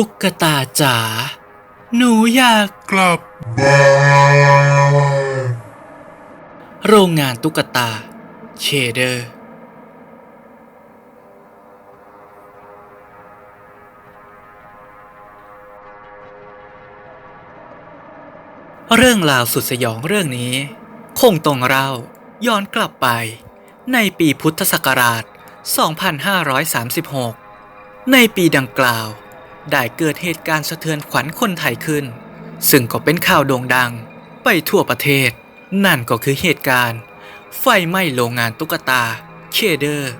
ตุ๊กตาจ๋าหนูอยากกลับบ้านโรงงานตุ๊กตา เชเดอร์ เรื่องราวสุดสยองเรื่องนี้ คงต้องเล่าย้อนกลับไป ในปีพุทธศักราช 2536 ในปีดังกล่าว ได้เกิดเหตุการณ์สะเทือนขวัญคนไทยขึ้น ซึ่งก็เป็นข่าวโด่งดัง ไปทั่วประเทศ นั่นก็คือเหตุการณ์ ไฟไหม้โรงงานตุ๊กตา เคเดอร์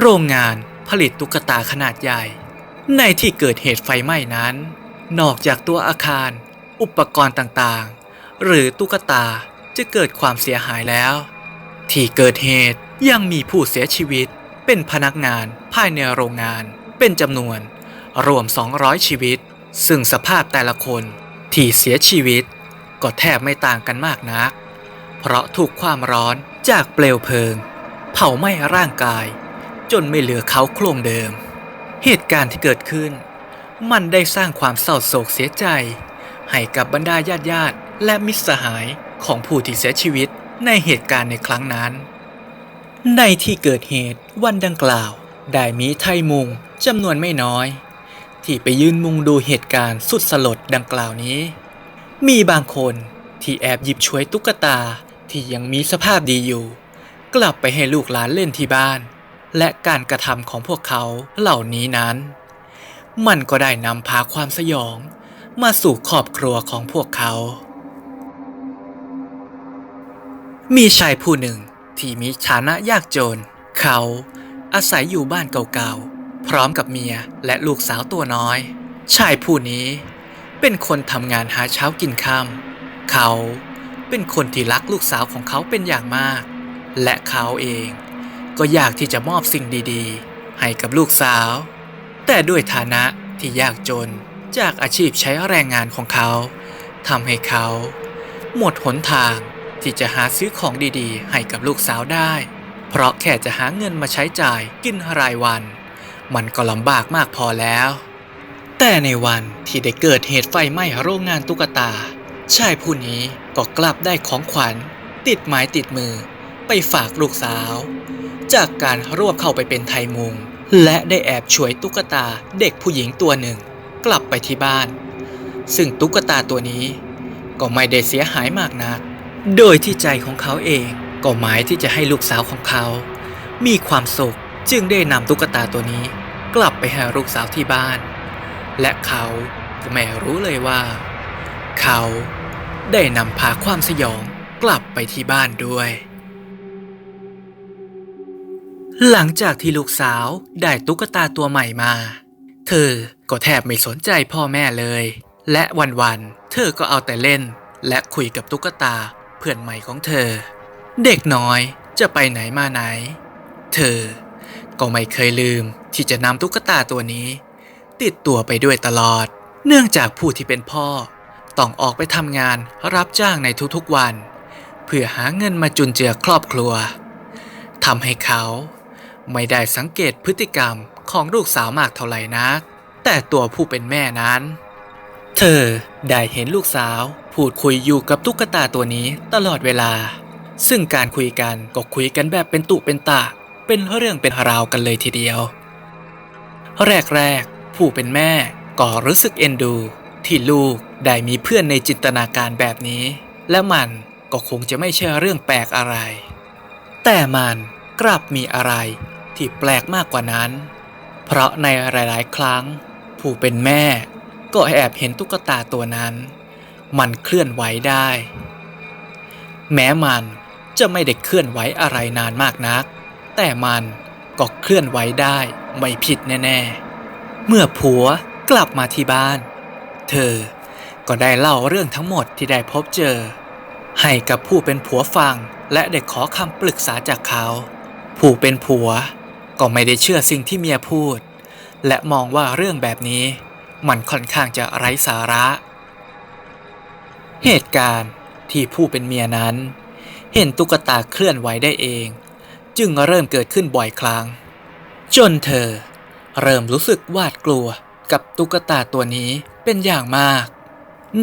โรงงานผลิตตุ๊กตาขนาดใหญ่ ในที่เกิดเหตุไฟไหม้นั้น นอกจากตัวอาคาร อุปกรณ์ต่างๆ หรือตุ๊กตาจะเกิดความเสียหายแล้ว ที่เกิดเหตุยังมีผู้เสียชีวิตเป็นพนักงานภายในโรงงานเป็นจำนวน รวม 200 ชีวิต ซึ่งสภาพแต่ละคนที่เสียชีวิต ก็แทบไม่ต่างกันมากนัก เพราะถูกความร้อนจากเปลวเพลิง เผาไหม้ร่างกาย จนไม่เหลือเขาโครงเดิม เหตุการณ์ที่เกิดขึ้น มันได้สร้างความเศร้าโศกเสียใจ ให้กับบรรดาญาติญาติและมิตรสหายของผู้ที่เสียชีวิตในเหตุการณ์ในครั้งนั้น ในที่เกิดเหตุวันดังกล่าว ได้มีไทยมุงจำนวนไม่น้อย ที่ไปยืนมุงดูเหตุการณ์สุดสลดดังกล่าวนี้ มีบางคนที่แอบหยิบช่วยตุ๊กตาที่ยังมีสภาพดีอยู่ กลับไปให้ลูกหลานเล่นที่บ้าน และการกระทำของพวกเขาเหล่านี้นั้น มันก็ได้นำพาความสยอง มาสู่ครอบครัวของพวกเขา มีชายผู้หนึ่งที่มีฐานะยากจน เขาอาศัยอยู่บ้านเก่าๆ พร้อมกับเมียและลูกสาวตัวน้อย ชายผู้นี้เป็นคนทำงานหาเช้ากินค่ำเขาเป็นคนที่รักลูกสาวของเขาเป็นอย่างมาก และเขาเองก็อยากที่จะมอบสิ่งดีๆ ให้กับลูกสาว แต่ด้วยฐานะที่ยากจนจากอาชีพใช้แรงงานของเขาทำให้เขา หมดหนทางที่จะหาซื้อของดีๆ ให้กับลูกสาวได้ เพราะแค่จะหาเงินมาใช้จ่ายกินรายวัน มันก็ลำบากมากพอแล้ว แต่ในวันที่ได้เกิดเหตุไฟไหม้โรงงานตุ๊กตา ชายผู้นี้ก็กลับได้ของขวัญ ติดไม้ติดมือ ไปฝากลูกสาว จากการรวบเข้าไปเป็นไทยมุง และได้แอบช่วยตุ๊กตาเด็กผู้หญิงตัวหนึ่ง กลับไปที่บ้าน ซึ่งตุ๊กตาตัวนี้ก็ไม่ได้เสียหายมากนัก โดยที่ใจของเขาเองก็หมายที่จะให้ลูกสาวของเขา มีความสุขจึงได้นำตุ๊กตาตัวนี้ กลับไปห้ลูกสาวที่บ้าน และเขาก็ไม่รู้เลยว่า เขาได้นำพาความสยองกลับไปที่บ้านด้วย หลังจากที่ลูกสาวได้ตุ๊กตาตัวใหม่มา เธอก็แทบไม่สนใจพ่อแม่เลย และวันๆ เธอก็เอาแต่เล่น และคุยกับตุ๊กตาเพื่อนใหม่ของเธอ เด็กน้อยจะไปไหนมาไหน เธอ ก็ไม่เคยลืมที่จะนำตุ๊กตาตัวนี้ ติดตัวไปด้วยตลอด เนื่องจากผู้ที่เป็นพ่อ ต้องออกไปทำงานรับจ้างในทุกๆวัน เพื่อหาเงินมาจุนเจือครอบครัวทำให้เขาไม่ได้สังเกตพฤติกรรมของลูกสาวมากเท่าไหร่นัก แต่ตัวผู้เป็นแม่นั้น เธอได้เห็นลูกสาวพูดคุยอยู่กับตุ๊กตาตัวนี้ตลอดเวลา ซึ่งการคุยกันก็คุยกันแบบเป็นตุเป็นตะ เป็นเรื่องเป็นราวกันเลยทีเดียว แรกๆ ผู้เป็นแม่ก็รู้สึกเอ็นดู ที่ลูกได้มีเพื่อนในจินตนาการแบบนี้ และมันก็คงจะไม่ใช่เรื่องแปลกอะไร แต่มันกลับมีอะไรที่แปลกมากกว่านั้น เพราะในหลายๆ ครั้ง ผู้เป็นแม่ก็แอบเห็นตุ๊กตาตัวนั้น มันเคลื่อนไหวได้ แม้มันจะไม่ได้เคลื่อนไหวอะไรนานมากนัก แต่มันก็เคลื่อนไหวได้ไม่ผิดแน่ๆ เมื่อผัวกลับมาที่บ้าน เธอก็ได้เล่าเรื่องทั้งหมดที่ได้พบเจอ ให้กับผู้เป็นผัวฟังและได้ขอคำปรึกษาจากเขา ผู้เป็นผัวก็ไม่ได้เชื่อสิ่งที่เมียพูด และมองว่าเรื่องแบบนี้มันค่อนข้างจะไร้สาระ เหตุการณ์ที่ผู้เป็นเมียนั้น เห็นตุ๊กตาเคลื่อนไหวได้เอง จึงเริ่มเกิดขึ้นบ่อยครั้ง จนเธอ เริ่มรู้สึกหวาดกลัวกับตุ๊กตาตัวนี้เป็นอย่างมาก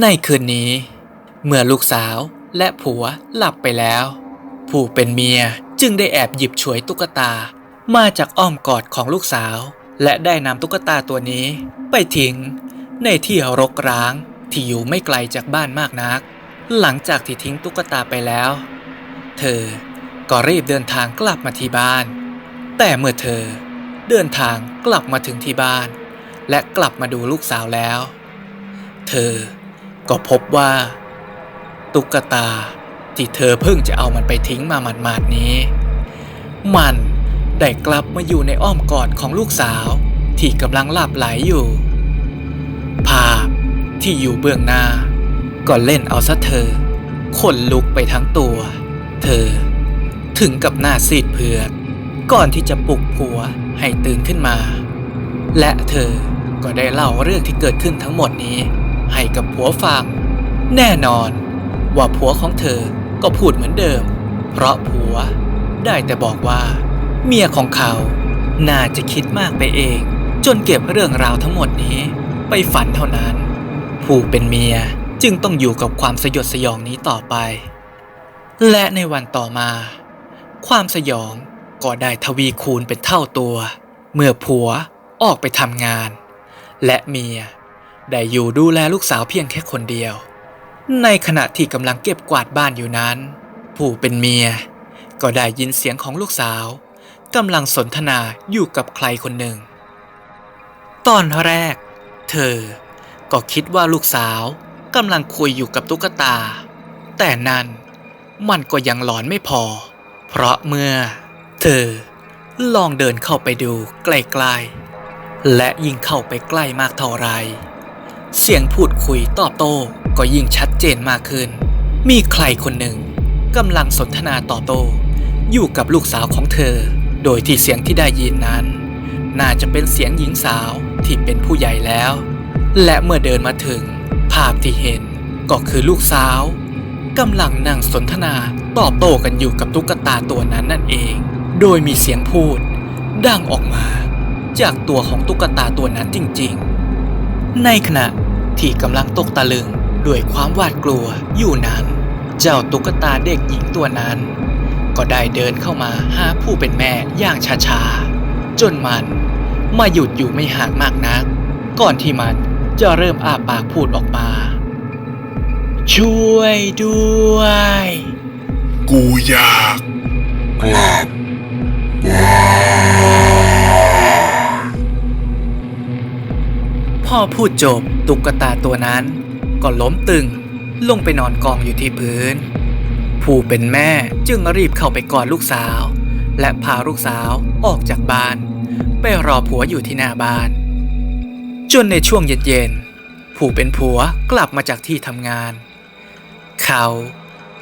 ในคืนนี้ เมื่อลูกสาวและผัวหลับไปแล้ว ผู้เป็นเมียจึงได้แอบหยิบฉวยตุ๊กตามาจากอ้อมกอดของลูกสาว และได้นำตุ๊กตาตัวนี้ ไปทิ้ง ในที่รกร้างที่อยู่ไม่ไกลจากบ้านมากนัก หลังจากที่ทิ้งตุ๊กตาไปแล้ว เธอ ก็รีบเดินทางกลับมาที่บ้าน แต่เมื่อเธอเดินทางกลับมาถึงที่บ้าน และกลับมาดูลูกสาวแล้ว เธอก็พบว่า ตุ๊กตาที่เธอเพิ่งจะเอามันไปทิ้งมาหมาดๆนี้ มันได้กลับมาอยู่ในอ้อมกอดของลูกสาวที่กำลังหลับไหลอยู่ ภาพที่อยู่เบื้องหน้า ก็เล่นเอาซะเธอขนลุกไปทั้งตัว เธอ ถึงกับหน้าซีดเผือด ก่อนที่จะปลุกผัวให้ตื่นขึ้นมา และเธอก็ได้เล่าเรื่องที่เกิดขึ้นทั้งหมดนี้ ให้กับผัวฟัง แน่นอนว่าผัวของเธอก็พูดเหมือนเดิม เพราะผัวได้แต่บอกว่า เมียของเขา น่าจะคิดมากไปเอง จนเก็บเรื่องราวทั้งหมดนี้ ไปฝันเท่านั้น ผู้เป็นเมียจึงต้องอยู่กับความสยดสยองนี้ต่อไป และในวันต่อมา ความสยองก็ได้ทวีคูณเป็นเท่าตัว เมื่อผัวออกไปทำงาน และเมียได้อยู่ดูแลลูกสาวเพียงแค่คนเดียว ในขณะที่กำลังเก็บกวาดบ้านอยู่นั้น ผู้เป็นเมีย ก็ได้ยินเสียงของลูกสาวกำลังสนทนาอยู่กับใครคนหนึ่ง ตอนแรก เธอก็คิดว่าลูกสาวกำลังคุยอยู่กับตุ๊กตา แต่นั่นมันก็ยังหลอนไม่พอ เพราะเมื่อ เธอลองเดินเข้าไปดูใกล้ๆ และยิ่งเข้าไปใกล้มากเท่าไร เสียงพูดคุยตอบโต้ก็ยิ่งชัดเจนมากขึ้น มีใครคนหนึ่งกำลังสนทนาตอบโต้อยู่กับลูกสาวของเธอ โดยที่เสียงที่ได้ยินนั้น น่าจะเป็นเสียงหญิงสาวที่เป็นผู้ใหญ่แล้ว และเมื่อเดินมาถึง ภาพที่เห็นก็คือลูกสาว กำลังนั่งสนทนาตอบโต้กันอยู่กับตุ๊กตาตัวนั้นนั่นเอง โดยมีเสียงพูด ดังออกมา จากตัวของตุ๊กตาตัวนั้นจริงๆ ในขณะที่กำลังตกตะลึงด้วยความหวาดกลัวอยู่นั้น เจ้าตุ๊กตาเด็กหญิงตัวนั้น ก็ได้เดินเข้ามาหาผู้เป็นแม่อย่างช้าๆ จนมันมาหยุดอยู่ไม่ห่างมากนัก ก่อนที่มันจะเริ่มอ้าปากพูดออกมา ช่วยด้วย กูอยากกลับบ้านพอพูดจบตุ๊กตาตัวนั้น ก็ล้มตึง ลงไปนอนกองอยู่ที่พื้น ผู้เป็นแม่จึงรีบเข้าไปกอดลูกสาว และพาลูกสาวออกจากบ้าน ไปรอผัวอยู่ที่หน้าบ้าน จนในช่วงเย็นๆผู้เป็นผัวกลับมาจากที่ทำงาน เขา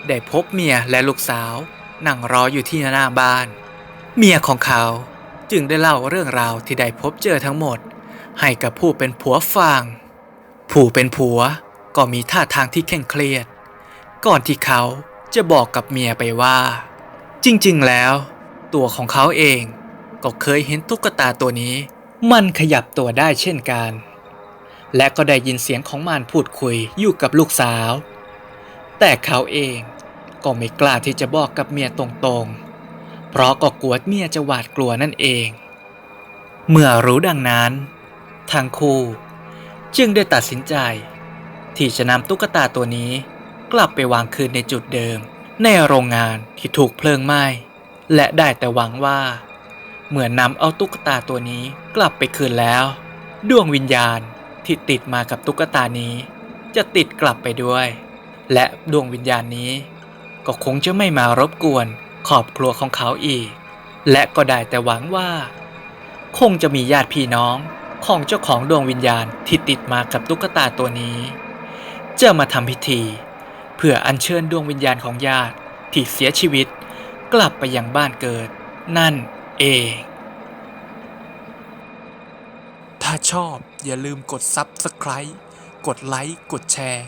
ได้พบเมียและลูกสาวนั่งรออยู่ที่หน้าบ้าน เมียของเขาจึงได้เล่าเรื่องราวที่ได้พบเจอทั้งหมด ให้กับผู้เป็นผัวฟัง ผู้เป็นผัวก็มีท่าทางที่เคร่งเครียด ก่อนที่เขาจะบอกกับเมียไปว่า จริงๆแล้ว ตัวของเขาเองก็เคยเห็นตุ๊กตาตัวนี้ มันขยับตัวได้เช่นกัน และก็ได้ยินเสียงของมันพูดคุยอยู่กับลูกสาว แต่เขาเองก็ไม่กล้าที่จะบอกกับเมียตรงๆ เพราะก็กลัวเมียจะหวาดกลัวนั่นเอง เมื่อรู้ดังนั้นทั้งคู่จึงได้ตัดสินใจ ที่จะนำตุ๊กตาตัวนี้กลับไปวางคืนในจุดเดิม ในโรงงานที่ถูกเพลิงไหม้ และได้แต่หวังว่าเมื่อนำเอาตุ๊กตาตัวนี้กลับไปคืนแล้ว ดวงวิญญาณที่ติดมากับตุ๊กตานี้ จะติดกลับไปด้วย และดวงวิญญาณนี้ ก็คงจะไม่มารบกวนครอบครัวของเขาอีก และก็ได้แต่หวังว่า คงจะมีญาติพี่น้องของเจ้าของดวงวิญญาณที่ติดมากับตุ๊กตาตัวนี้ จะมาทำพิธี เพื่ออัญเชิญดวงวิญญาณของญาติที่เสียชีวิต กลับไปยังบ้านเกิด นั่นเอง ถ้าชอบอย่าลืมกด Subscribe กดไลค์ กดแชร์